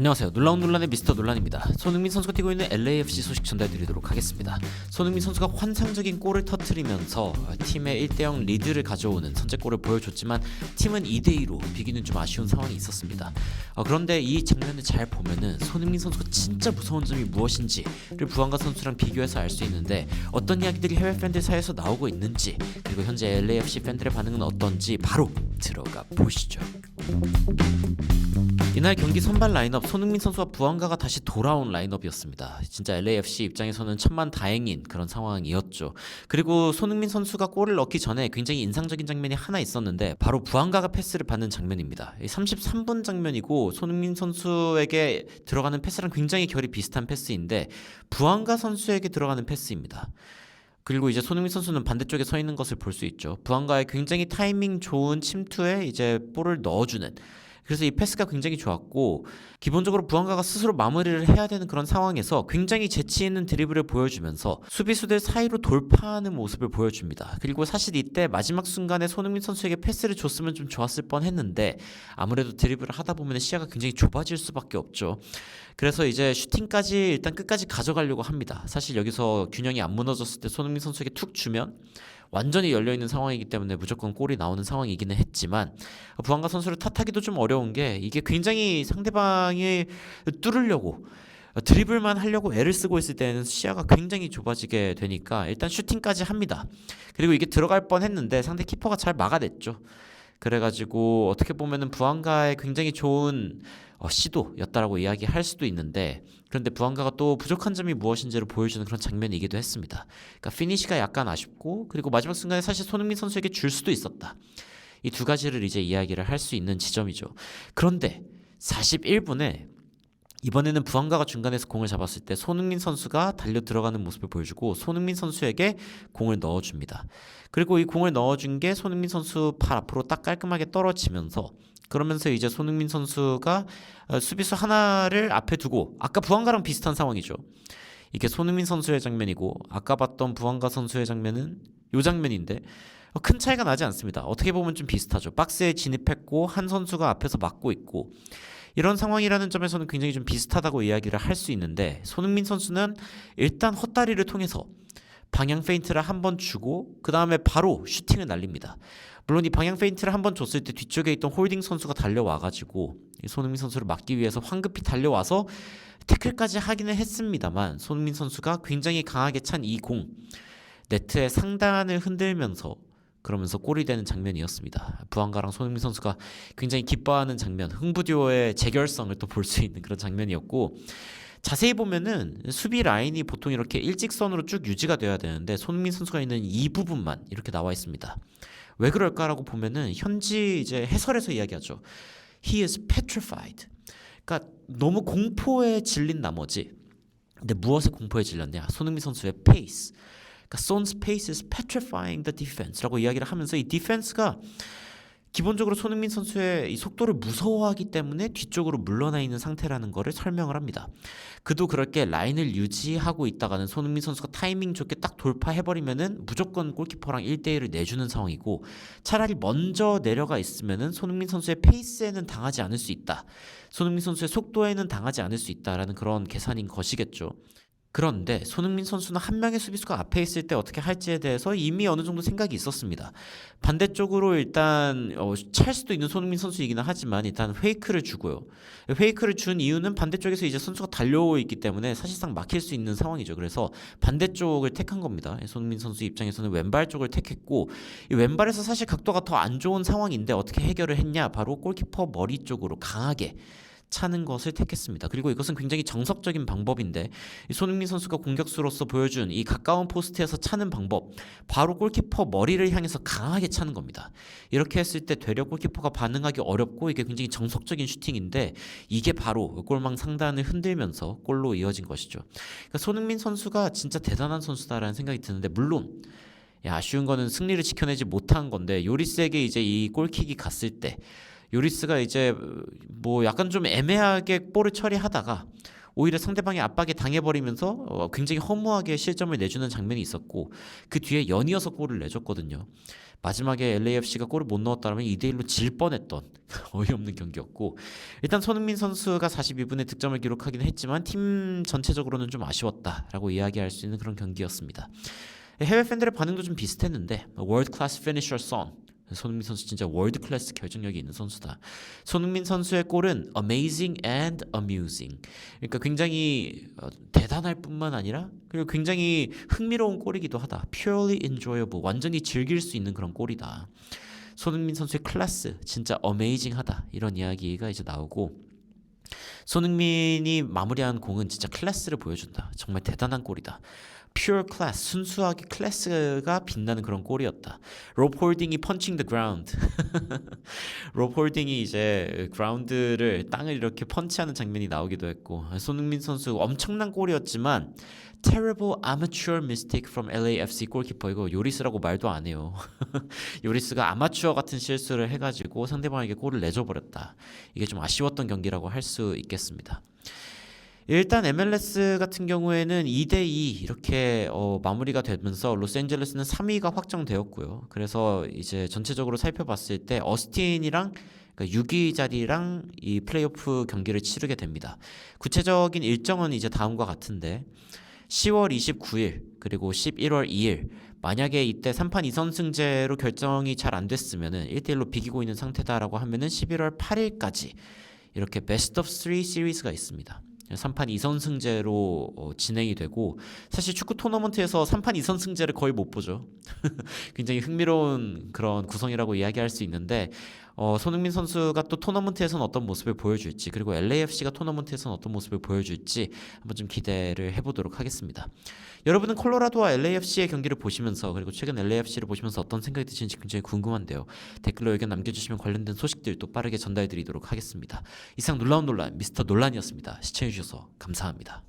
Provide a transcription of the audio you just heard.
안녕하세요. 놀라운 논란의 미스터 논란입니다. 손흥민 선수가 뛰고 있는 LAFC 소식 전달드리도록 하겠습니다. 손흥민 선수가 환상적인 골을 터트리면서 팀의 1대0 리드를 가져오는 선제골을 보여줬지만 팀은 2대2로 비기는 좀 아쉬운 상황이 있었습니다. 어, 그런데 이 장면을 잘 보면은 손흥민 선수가 진짜 무서운 점이 무엇인지를 부안가 선수랑 비교해서 알 수 있는데 어떤 이야기들이 해외 팬들 사이에서 나오고 있는지 그리고 현재 LAFC 팬들의 반응은 어떤지 바로 들어가 보시죠. 이날 경기 선발 라인업 손흥민 선수와 부안가가 다시 돌아온 라인업이었습니다. 진짜 LAFC 입장에서는 천만 다행인 그런 상황이었죠. 그리고 손흥민 선수가 골을 넣기 전에 굉장히 인상적인 장면이 하나 있었는데 바로 부안가가 패스를 받는 장면입니다. 33분 장면이고 손흥민 선수에게 들어가는 패스랑 굉장히 결이 비슷한 패스인데 부안가 선수에게 들어가는 패스입니다. 그리고 이제 손흥민 선수는 반대쪽에 서 있는 것을 볼 수 있죠. 부안가의 굉장히 타이밍 좋은 침투에 이제 볼을 넣어주는 그래서 이 패스가 굉장히 좋았고 기본적으로 부안가가 스스로 마무리를 해야 되는 그런 상황에서 굉장히 재치 있는 드리블을 보여주면서 수비수들 사이로 돌파하는 모습을 보여줍니다. 그리고 사실 이때 마지막 순간에 손흥민 선수에게 패스를 줬으면 좀 좋았을 뻔했는데 아무래도 드리블을 하다 보면 시야가 굉장히 좁아질 수밖에 없죠. 그래서 이제 슈팅까지 일단 끝까지 가져가려고 합니다. 사실 여기서 균형이 안 무너졌을 때 손흥민 선수에게 툭 주면 완전히 열려 있는 상황이기 때문에 무조건 골이 나오는 상황이기는 했지만 부안가 선수를 탓하기도 좀 어려운 게 이게 굉장히 상대방이 뚫으려고 드리블만 하려고 애를 쓰고 있을 때는 시야가 굉장히 좁아지게 되니까 일단 슈팅까지 합니다. 그리고 이게 들어갈 뻔 했는데 상대 키퍼가 잘 막아냈죠. 그래가지고 어떻게 보면은 부안가의 굉장히 좋은 어, 시도였다라고 이야기할 수도 있는데 그런데 부안가가 또 부족한 점이 무엇인지를 보여주는 그런 장면이기도 했습니다. 그러니까 피니시가 약간 아쉽고 그리고 마지막 순간에 사실 손흥민 선수에게 줄 수도 있었다. 이 두 가지를 이제 이야기를 할 수 있는 지점이죠. 그런데 41분에 이번에는 부안가가 중간에서 공을 잡았을 때 손흥민 선수가 달려 들어가는 모습을 보여주고 손흥민 선수에게 공을 넣어줍니다. 그리고 이 공을 넣어준 게 손흥민 선수 팔 앞으로 딱 깔끔하게 떨어지면서 그러면서 이제 손흥민 선수가 어, 수비수 하나를 앞에 두고 아까 부안가랑 비슷한 상황이죠. 이게 손흥민 선수의 장면이고 아까 봤던 부안가 선수의 장면은 요 장면인데 어, 큰 차이가 나지 않습니다. 어떻게 보면 좀 비슷하죠. 박스에 진입했고 한 선수가 앞에서 막고 있고 이런 상황이라는 점에서는 굉장히 좀 비슷하다고 이야기를 할 수 있는데 손흥민 선수는 일단 헛다리를 통해서 방향 페인트를 한 번 주고 그 다음에 바로 슈팅을 날립니다. 물론 이 방향 페인트를 한 번 줬을 때 뒤쪽에 있던 홀딩 선수가 달려와가지고 손흥민 선수를 막기 위해서 황급히 달려와서 태클까지 하기는 했습니다만 손흥민 선수가 굉장히 강하게 찬 이 공 네트의 상단을 흔들면서 그러면서 골이 되는 장면이었습니다. 부안가랑 손흥민 선수가 굉장히 기뻐하는 장면, 흥부듀오의 재결성을 또 볼 수 있는 그런 장면이었고 자세히 보면은 수비 라인이 보통 이렇게 일직선으로 쭉 유지가 돼야 되는데 손흥민 선수가 있는 이 부분만 이렇게 나와 있습니다. 왜 그럴까라고 보면은 현지 이제 해설에서 이야기하죠. He is petrified. 그러니까 너무 공포에 질린 나머지 근데 무엇에 공포에 질렸냐? 손흥민 선수의 페이스. 그러니까 Son's pace is petrifying the defense라고 이야기를 하면서 이 디펜스가 기본적으로 손흥민 선수의 이 속도를 무서워하기 때문에 뒤쪽으로 물러나 있는 상태라는 것을 설명을 합니다. 그도 그렇게 라인을 유지하고 있다가는 손흥민 선수가 타이밍 좋게 딱 돌파해버리면은 무조건 골키퍼랑 1대1을 내주는 상황이고 차라리 먼저 내려가 있으면은 손흥민 선수의 페이스에는 당하지 않을 수 있다. 손흥민 선수의 속도에는 당하지 않을 수 있다라는 그런 계산인 것이겠죠. 그런데 손흥민 선수는 한 명의 수비수가 앞에 있을 때 어떻게 할지에 대해서 이미 어느 정도 생각이 있었습니다. 반대쪽으로 일단 어, 찰 수도 있는 손흥민 선수이기는 하지만 일단 페이크를 주고요. 페이크를 준 이유는 반대쪽에서 이제 선수가 달려오고 있기 때문에 사실상 막힐 수 있는 상황이죠. 그래서 반대쪽을 택한 겁니다. 손흥민 선수 입장에서는 왼발 쪽을 택했고 이 왼발에서 사실 각도가 더 안 좋은 상황인데 어떻게 해결을 했냐? 바로 골키퍼 머리 쪽으로 강하게 차는 것을 택했습니다. 그리고 이것은 굉장히 정석적인 방법인데 손흥민 선수가 공격수로서 보여준 이 가까운 포스트에서 차는 방법 바로 골키퍼 머리를 향해서 강하게 차는 겁니다. 이렇게 했을 때 되려 골키퍼가 반응하기 어렵고 이게 굉장히 정석적인 슈팅인데 이게 바로 골망 상단을 흔들면서 골로 이어진 것이죠. 그러니까 손흥민 선수가 진짜 대단한 선수다라는 생각이 드는데 물론 아쉬운 거는 승리를 지켜내지 못한 건데 요리스에게 이제 이 골킥이 갔을 때 요리스가 이제 뭐 약간 좀 애매하게 볼을 처리하다가 오히려 상대방의 압박에 당해버리면서 어, 굉장히 허무하게 실점을 내주는 장면이 있었고 그 뒤에 연이어서 골을 내줬거든요. 마지막에 LAFC가 골을 못 넣었다면 2대1로 질 뻔했던 어이없는 경기였고 일단 손흥민 선수가 42분에 득점을 기록하긴 했지만 팀 전체적으로는 좀 아쉬웠다라고 이야기할 수 있는 그런 경기였습니다. 해외 팬들의 반응도 좀 비슷했는데 월드 클래스 피니셔 선 손흥민 선수 진짜 월드 클래스 결정력이 있는 선수다. 손흥민 선수의 골은 amazing and amusing. 그러니까 굉장히 어, 대단할 뿐만 아니라 그리고 굉장히 흥미로운 골이기도 하다. purely enjoyable. 완전히 즐길 수 있는 그런 골이다. 손흥민 선수의 클래스 진짜 어메이징하다 이런 이야기가 이제 나오고 손흥민이 마무리한 공은 진짜 클래스를 보여준다 정말 대단한 골이다 pure class 순수하게 클래스가 빛나는 그런 골이었다 로프 홀딩이 punching the ground 로프 홀딩이 이제 그라운드를 땅을 이렇게 펀치하는 장면이 나오기도 했고 손흥민 선수 엄청난 골이었지만 terrible amateur mistake from LAFC 골키퍼 이거 요리스라고 말도 안 해요. 요리스가 아마추어 같은 실수를 해가지고 상대방에게 골을 내줘 버렸다. 이게 좀 아쉬웠던 경기라고 할 수 있겠습니다. 일단 MLS 같은 경우에는 2대2 이렇게 어, 마무리가 되면서 로스앤젤레스는 3위가 확정되었고요. 그래서 이제 전체적으로 살펴봤을 때 어스틴이랑 그러니까 6위 자리랑 이 플레이오프 경기를 치르게 됩니다. 구체적인 일정은 이제 다음과 같은데 10월 29일 그리고 11월 2일 만약에 이때 3판 2선승제로 결정이 잘 안 됐으면은 1대1로 비기고 있는 상태다라고 하면은 11월 8일까지 이렇게 베스트 오브 3 시리즈가 있습니다. 3판 2선승제로 어, 진행이 되고 사실 축구 토너먼트에서 3판 2선승제를 거의 못 보죠. 굉장히 흥미로운 그런 구성이라고 이야기할 수 있는데 어, 손흥민 선수가 또 토너먼트에서는 어떤 모습을 보여줄지 그리고 LAFC가 토너먼트에서는 어떤 모습을 보여줄지 한번 좀 기대를 해보도록 하겠습니다. 여러분은 콜로라도와 LAFC의 경기를 보시면서 그리고 최근 LAFC를 보시면서 어떤 생각이 드시는지 굉장히 궁금한데요. 댓글로 의견 남겨주시면 관련된 소식들도 빠르게 전달드리도록 하겠습니다. 이상 놀라운 논란 미스터 논란이었습니다. 시청해 해주셔서 감사합니다.